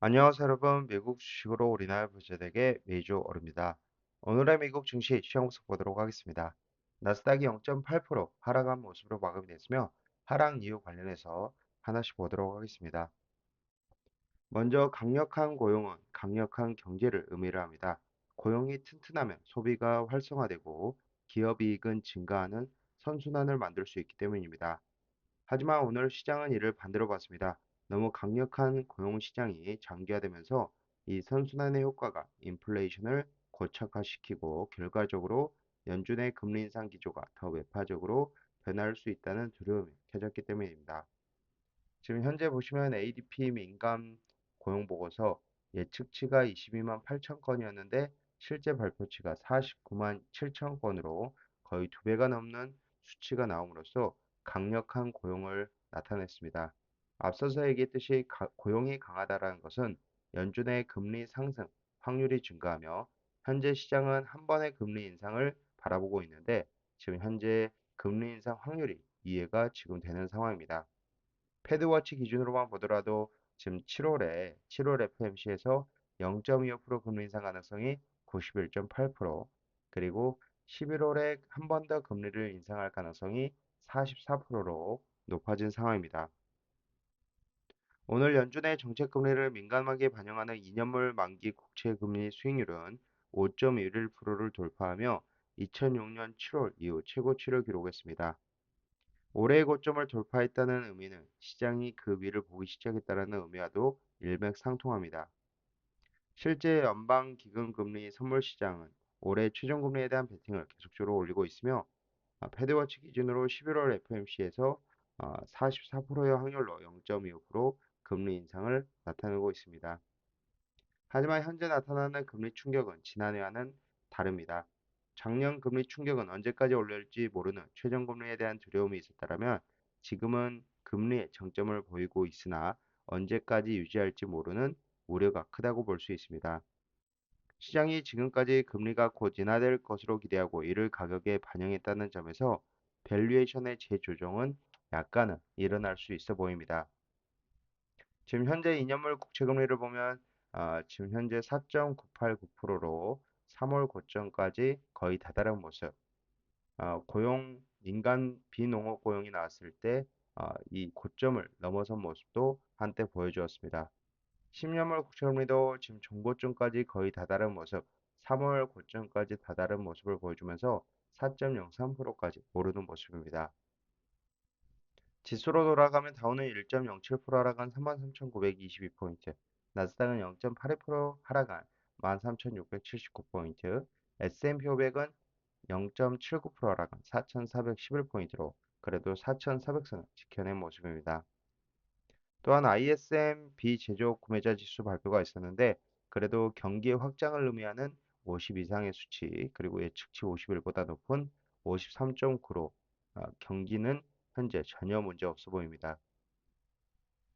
안녕하세요, 여러분. 미국 주식으로 우리나라 부자되게 메이저 오릅니다. 오늘의 미국 증시 시장 분석 보도록 하겠습니다. 나스닥이 0.8% 하락한 모습으로 마감이 됐으며 하락 이유 관련해서 하나씩 보도록 하겠습니다. 먼저 강력한 고용은 강력한 경제를 의미를 합니다. 고용이 튼튼하면 소비가 활성화되고 기업 이익은 증가하는 선순환을 만들 수 있기 때문입니다. 하지만 오늘 시장은 이를 반대로 봤습니다. 너무 강력한 고용 시장이 장기화되면서 이 선순환의 효과가 인플레이션을 고착화시키고 결과적으로 연준의 금리 인상 기조가 더 매파적으로 변할 수 있다는 두려움이 켜졌기 때문입니다. 지금 현재 보시면 ADP 민감 고용 보고서 예측치가 22만 8천 건이었는데 실제 발표치가 49만 7천 건으로 거의 두 배가 넘는 수치가 나옴으로써 강력한 고용을 나타냈습니다. 앞서서 얘기했듯이 고용이 강하다는 것은 연준 의 금리 상승 확률이 증가하며 현재 시장은 한 번의 금리 인상을 바라보고 있는데 지금 현재 금리 인상 확률이 이해가 지금 되는 상황입니다. 패드워치 기준으로만 보더라도 지금 7월에 7월 FMC에서 0.25% 금리 인상 가능성이 91.8% 그리고 11월에 한 번 더 금리를 인상할 가능성이 44%로 높아진 상황입니다. 오늘 연준의 정책 금리를 민감하게 반영하는 2년물 만기 국채 금리 수익률은 5.11%를 돌파하며 2006년 7월 이후 최고치를 기록했습니다. 올해의 고점을 돌파했다는 의미는 시장이 그 위를 보기 시작했다는 의미와도 일맥상통합니다. 실제 연방기금금리 선물시장은 올해 최종금리에 대한 베팅을 계속적으로 올리고 있으며 아, 패드워치 기준으로 11월 FMC에서 44%의 확률로 0.25% 금리 인상을 나타내고 있습니다. 하지만 현재 나타나는 금리 충격은 지난해와는 다릅니다. 작년 금리 충격은 언제까지 올릴지 모르는 최저금리에 대한 두려움이 있었다면 지금은 금리의 정점을 보이고 있으나 언제까지 유지할지 모르는 우려가 크다고 볼 수 있습니다. 시장이 지금까지 금리가 곧 인하될 것으로 기대하고 이를 가격에 반영했다는 점에서 밸류에이션의 재조정은 약간은 일어날 수 있어 보입니다. 지금 현재 2년물 국채금리를 보면 어, 지금 현재 4.989%로 3월 고점까지 거의 다다른 모습. 어, 고용 민간 비농업 고용이 나왔을 때이 어, 고점을 넘어선 모습도 한때 보여주었습니다. 10년물 국채금리도 지금 종고점까지 거의 다다른 모습, 3월 고점까지 다다른 모습을 보여주면서 4.03%까지 오르는 모습입니다. 지수로 돌아가면 다우는 1.07% 하락한 33,922포인트, 나스닥은 0.82% 하락한 13,679포인트, S&P 500은 0.79% 하락한 4,411포인트로 그래도 4,400선을 지켜낸 모습입니다. 또한 ISM 비제조업 구매자 지수 발표가 있었는데 그래도 경기의 확장을 의미하는 50 이상의 수치 그리고 예측치 51보다 높은 53.9로 어, 경기는 현재 전혀 문제 없어 보입니다.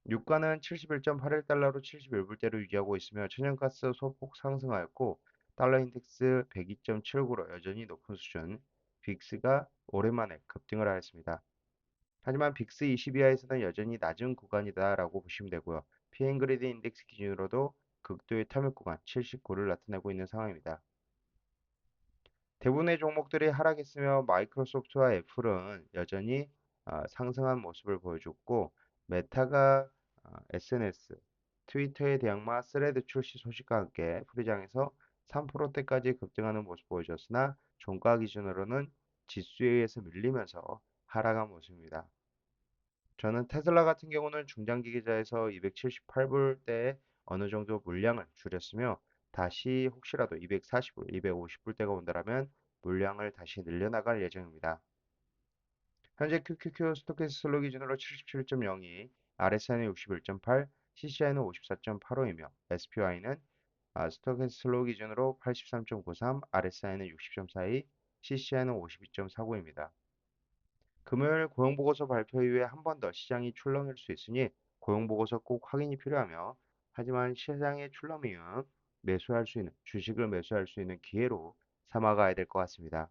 유가는 71.81달러로 71불대로 유지하고 있으며 천연가스 소폭 상승하였고 달러 인덱스 102.79로 여전히 높은 수준, 빅스가 오랜만에 급등을 하였습니다. 하지만 빅스 20 이하에서는 여전히 낮은 구간이다라고 보시면 되고요. 피엔그리드 인덱스 기준으로도 극도의 탐욕 구간 79를 나타내고 있는 상황입니다. 대부분의 종목들이 하락했으며 마이크로소프트와 애플은 여전히 어, 상승한 모습을 보여줬고 메타가 어, SNS, 트위터의 대형마 스레드 출시 소식과 함께 프리장에서 3%대까지 급등하는 모습 보여줬으나 종가 기준으로는 지수에 의해서 밀리면서 하락한 모습입니다. 저는 테슬라 같은 경우는 중장기 계좌에서 278불대에 어느 정도 물량을 줄였으며 다시 혹시라도 240불, 250불대가 온다면 물량을 다시 늘려나갈 예정입니다. 현재 QQQ 스토캐스 슬로 기준으로 77.02, RSI는 61.8, CCI는 54.85이며 SPY는 아, 스토캐스 슬로 기준으로 83.93, RSI는 60.42, CCI는 52.49입니다. 금요일 고용보고서 발표 이후에 한 번 더 시장이 출렁일 수 있으니 고용보고서 꼭 확인이 필요하며 하지만 시장의 출렁이면 매수할 수 있는 주식을 매수할 수 있는 기회로 삼아가야 될 것 같습니다.